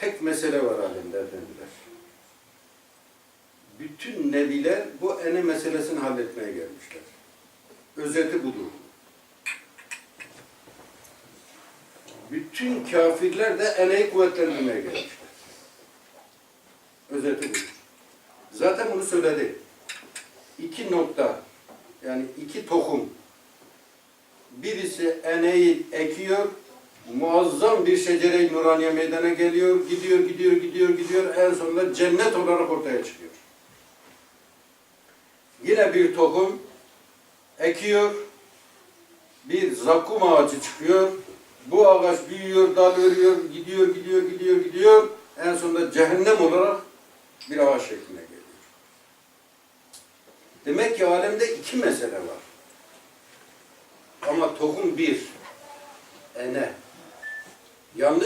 tek mesele var alemde efendiler. Bütün nebiler bu ene meselesini halletmeye gelmişler. Özeti budur. Bütün kafirler de eneyi kuvvetlendirmeye gelmişler. Özeti budur. Zaten bunu söyledi. İki nokta, yani iki tohum. Birisi eneyi ekiyor, muazzam bir şecere-i nuraniye meydana geliyor, gidiyor, gidiyor, gidiyor, gidiyor, en sonunda cennet olarak ortaya çıkıyor. Yine bir tohum ekiyor, bir zakum ağacı çıkıyor, bu ağaç büyüyor, dal örüyor, gidiyor, gidiyor, gidiyor, gidiyor, en sonunda cehennem olarak bir ağaç şekline geliyor. Demek ki alemde iki mesele var. Ama tohum bir, ene.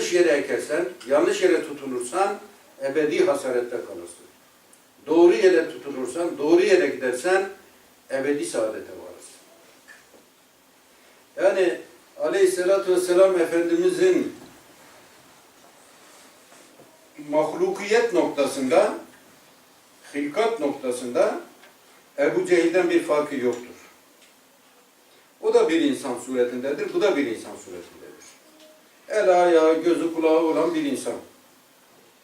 Yanlış yere ekersen, yanlış yere tutunursan ebedi hasarette kalırsın. Doğru yere tutunursan, doğru yere gidersen ebedi saadete varırsın. Yani Aleyhisselatü Vesselam Efendimizin mahlukiyet noktasında, hilkat noktasında Ebu Cehil'den bir farkı yoktur. O da bir insan suretindedir, bu da bir insan suretindedir. El ayağı, gözü kulağı olan bir insan.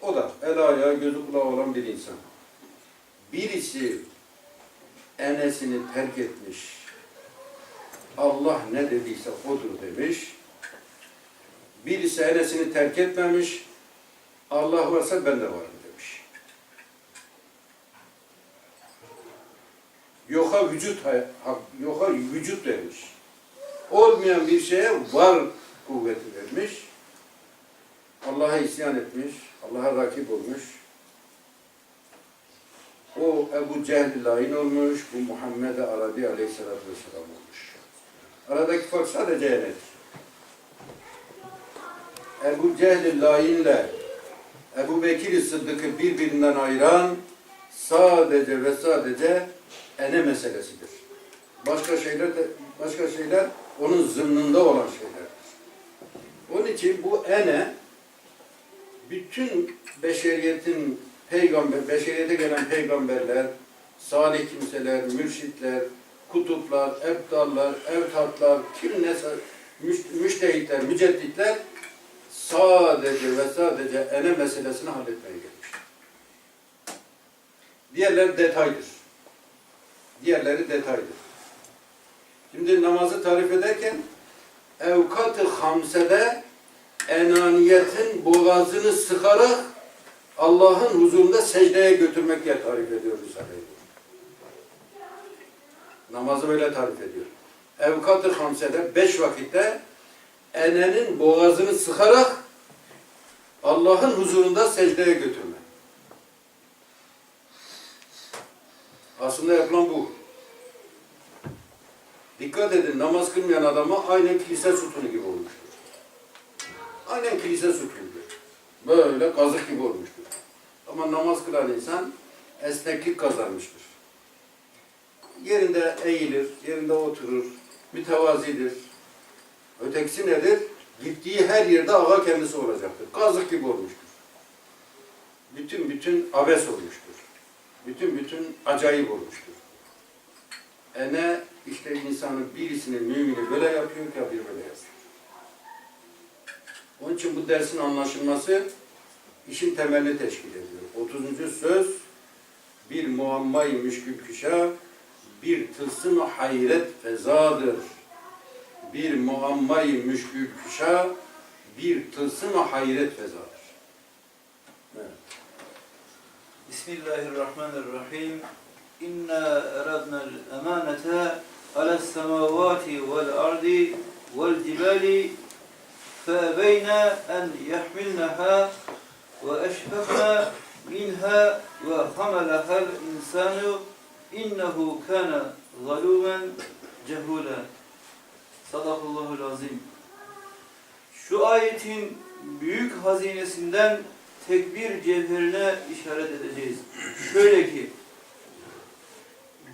O da el ayağı, gözü kulağı olan bir insan. Birisi enesini terk etmiş, Allah ne dediyse odur demiş. Birisi enesini terk etmemiş, Allah varsa ben de varım demiş. Yoka vücut, yoka vücut vermiş. Olmayan bir şeye var kuvveti vermiş. Allah'a isyan etmiş, Allah'a rakip olmuş. O Ebu Cehil lain olmuş, bu Muhammed Arabi aleyhissalatü vesselam olmuş. Aradaki fark sadece enet. Ebu Cehil lainle Ebu Bekir Sıddık'ı birbirinden ayıran sadece ve sadece ene meselesidir. Başka şeyler de, başka şeyler onun zımnında olan şeylerdir. Onun için bu ene bütün beşeriyetin peygamber, beşeriyete gelen peygamberler, salih kimseler, mürşitler, kutuplar, ebdallar, evtatlar, kim ne müş- müştehitler, mücedditler sadece ve sadece ene meselesini halletmeye gelmiş. Diğerleri detaydır. Diğerleri detaydır. Şimdi namazı tarif ederken evkat-ı hamsede enaniyetin boğazını sıkarak Allah'ın huzurunda secdeye götürmek diye tarif ediyor Risale-i. Namazı böyle tarif ediyor. Evkat-ı hamsede beş vakitte enenin boğazını sıkarak Allah'ın huzurunda secdeye götürme. Aslında yapılan bu. Dikkat edin namaz kılmayan adama aynen kilise sütunu gibi olmuştur. Aynen kilise sütunudur. Böyle kazık gibi olmuştur. Ama namaz kılan insan esneklik kazanmıştır. Yerinde eğilir, yerinde oturur, mütevazidir. Ötekisi nedir? Gittiği her yerde ağa kendisi olacaktır. Kazık gibi olmuştur. Bütün bütün abes olmuştur. Bütün bütün acayip olmuştur. E ne işte insanın birisinin mümini böyle yapıyor ki bir böyle yapıyor. Onun için bu dersin anlaşılması işin temelini teşkil ediyor. 30. söz bir muammayı müşkül küşa bir tılsım hayret fezadır. Bir muammayı müşkül küşa bir tılsım hayret fezadır. Evet. Bismillahirrahmanirrahim İnna eradna el-emanete alas semavati vel ardi vel cibali فأبين أن يحملنها وأشفقن منها وحملها الإنسان إنه كان ظلوما جهولا Sadakallahu azim. Şu ayetin büyük hazinesinden tek bir cevherine işaret edeceğiz. Şöyle ki,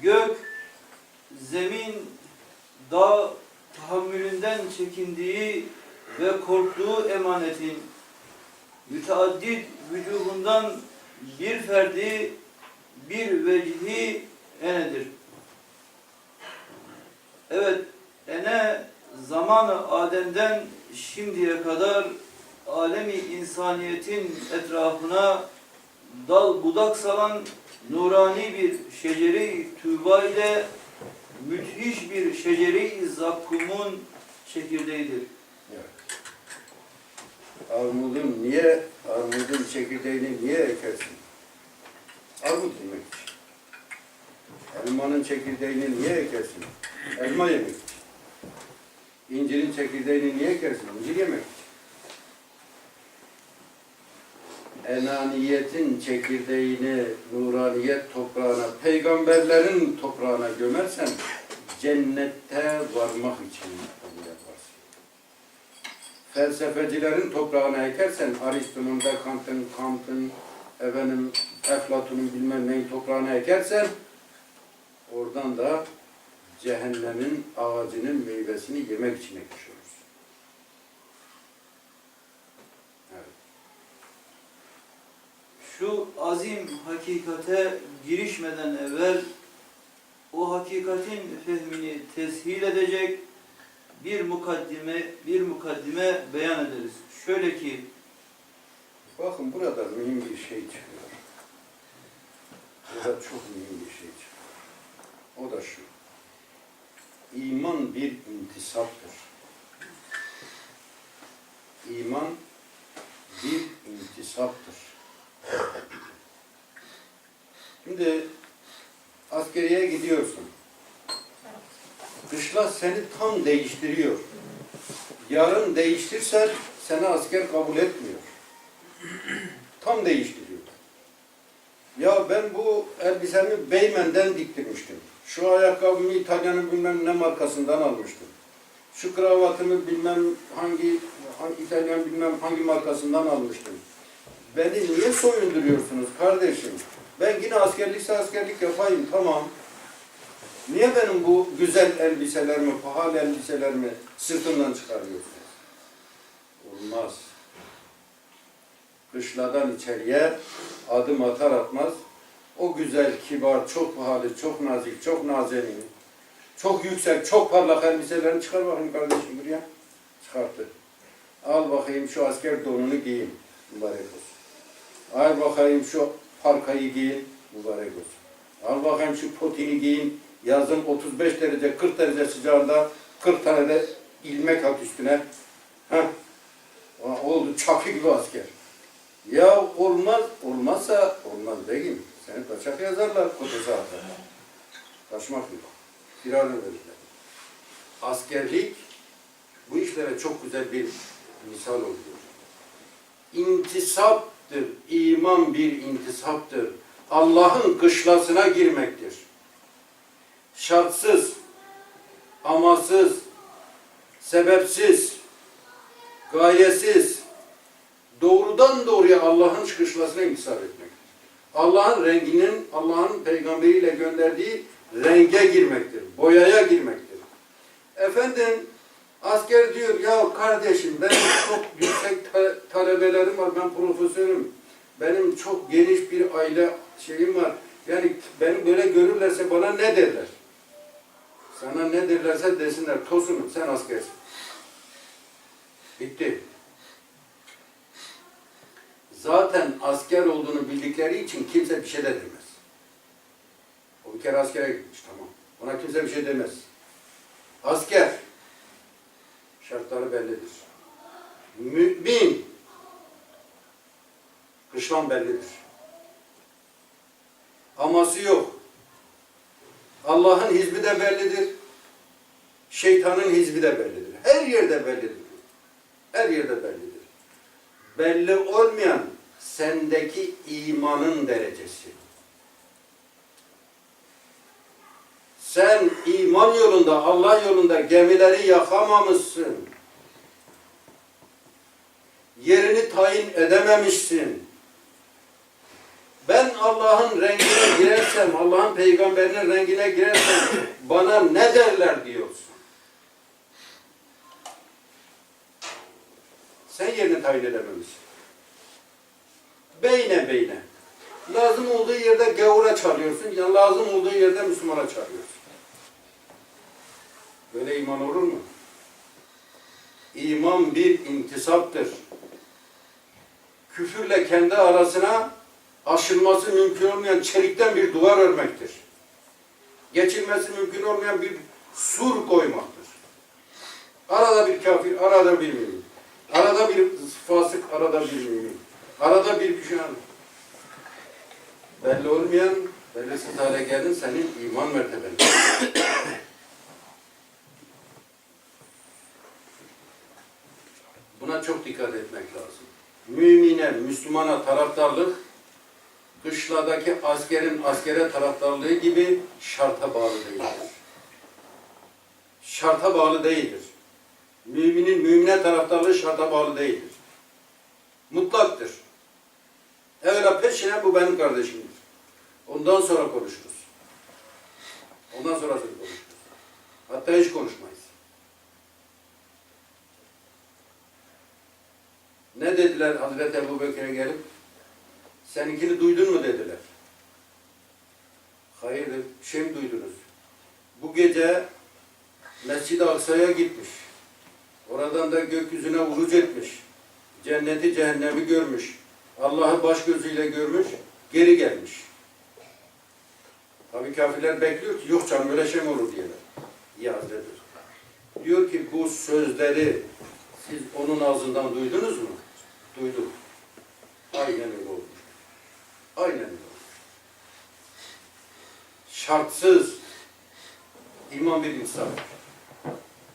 gök, zemin, dağ tahammülünden çekindiği ve korktuğu emanetin müteaddit vücubundan bir ferdi bir vecihi enedir. Evet, ene zamanı Adem'den şimdiye kadar alemi insaniyetin etrafına dal budak salan nurani bir şeceri tüba ile müthiş bir şeceri zakkumun çekirdeğidir. Armudun niye, armudun çekirdeğini niye ekersin? Armut yemek için. Elmanın çekirdeğini niye ekersin? Elma yemek için. İncirin çekirdeğini niye ekersin? İncir yemek için. Enaniyetin çekirdeğini nuraniyet toprağına, peygamberlerin toprağına gömersen cennette varmak için bunu yaparsın. Felsefecilerin toprağına ekersen Aristo'nun, Descartes'in, Kant'ın, efendim, Eflatun'un bilmem neyin toprağına ekersen oradan da cehennemin ağacının meyvesini yemek için ekmiş olursun. Evet. Şu azim hakikate girişmeden evvel o hakikatin fehmini teshil edecek bir mukaddime bir mukaddime beyan ederiz. Şöyle ki Bakın burada mühim bir şey çıkıyor. Burada çok mühim bir şey çıkıyor. O da şu. İman bir intisaptır. İman bir intisaptır. Şimdi askeriye gidiyorsun. Kışla seni tam değiştiriyor. Yarın değiştirsen seni asker kabul etmiyor. Tam değiştiriyor. Ya ben bu elbisemi Beymen'den diktirmiştim. Şu ayakkabımı İtalya'nın bilmem ne markasından almıştım. Şu kravatımı bilmem hangi, hangi İtalyan bilmem hangi markasından almıştım. Beni niye soyunduruyorsunuz kardeşim? Ben yine askerlikse askerlik yapayım tamam. Niye benim bu güzel elbiselerimi, pahalı elbiselerimi sırtımdan çıkarıyorsunuz? Olmaz. Kışladan içeriye adım atar atmaz o güzel, kibar, çok pahalı, çok nazik, çok nazenin, çok yüksek, çok parlak elbiselerini çıkar bakayım kardeşim buraya. Çıkarttı. Al bakayım şu asker donunu giyin, mübarek olsun. Al bakayım şu parkayı giyin, mübarek olsun. Al bakayım şu potini giyin, yazın 35 derece, 40 derece sıcağında 40 tane de ilmek at üstüne. Heh. Oldu çakı gibi asker. Ya olmaz, olmazsa olmaz değil. Seni kaçak yazarlar kotese atar. Kaçmak yok. Firar verirler. Askerlik bu işlere çok güzel bir misal oluyor. İntisaptır. İman bir intisaptır. Allah'ın kışlasına girmektir. Şartsız, amasız, sebepsiz, gayesiz, doğrudan doğruya Allah'ın kışlasına intisap etmektir. Allah'ın renginin, Allah'ın peygamberiyle gönderdiği renge girmektir, boyaya girmektir. Efendim, asker diyor, ya kardeşim benim çok yüksek ta- talebelerim var, ben profesörüm. Benim çok geniş bir aile şeyim var. Yani beni böyle görürlerse bana ne derler? Sana ne derlerse desinler, tosunum, sen askersin. Bitti. Zaten asker olduğunu bildikleri için kimse bir şey de demez. O bir kere askere gitmiş tamam. Ona kimse bir şey demez. Asker şartları bellidir. Mümin kışlan bellidir. Aması yok. Allah'ın hizbi de bellidir. Şeytanın hizbi de bellidir. Her yerde bellidir. Her yerde bellidir. Belli olmayan sendeki imanın derecesi. Sen iman yolunda, Allah yolunda gemileri yakamamışsın. Yerini tayin edememişsin. Ben Allah'ın rengine girersem, Allah'ın peygamberinin rengine girersem bana ne derler diyorsun. Sen yerini tayin edememişsin. Beyne beyne. Lazım olduğu yerde gavura çalıyorsun, lazım olduğu yerde Müslümana çalıyorsun. Böyle iman olur mu? İman bir intisaptır. Küfürle kendi arasına aşılması mümkün olmayan çelikten bir duvar örmektir. Geçilmesi mümkün olmayan bir sur koymaktır. Arada bir kafir, arada bir mümin. Arada bir fasık, arada bir mümin. Arada bir düşman. Belli olmayan, belirsiz hale geldin senin iman merteben. Buna çok dikkat etmek lazım. Mümine, Müslümana taraftarlık, kışladaki askerin askere taraftarlığı gibi şarta bağlı değildir. Şarta bağlı değildir. Müminin mümine taraftarlığı şarta bağlı değildir. Mutlaktır. Evvela peşine bu benim kardeşimdir. Ondan sonra konuşuruz. Ondan sonra konuşuruz. Hatta hiç konuşmayız. Ne dediler Hazreti Ebu Bekir'e gelip? Seninkini duydun mu dediler. Hayır dedi, bir şey mi duydunuz? Bu gece Mescid-i Aksa'ya gitmiş. Oradan da gökyüzüne vuruş etmiş. Cenneti cehennemi görmüş. Allah'ı baş gözüyle görmüş. Geri gelmiş. Tabii kafirler bekliyor ki yok canım öyle şey mi olur diyorlar. İyi Hazreti. Diyor ki bu sözleri siz onun ağzından duydunuz mu? Duyduk. Aynen öyle olmuş. Aynen öyle olmuş. Şartsız iman bir insan.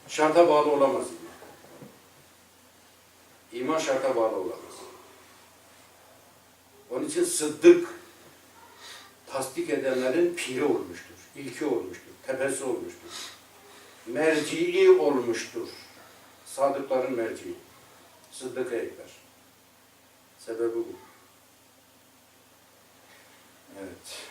Şarta bağlı olamaz. İman şarta bağlı olamaz. Onun için sıddık tasdik edenlerin piri olmuştur, ilki olmuştur, tepesi olmuştur. Mercii olmuştur. Sadıkların mercii. Sıddık Ekber. Sebebi bu. Evet.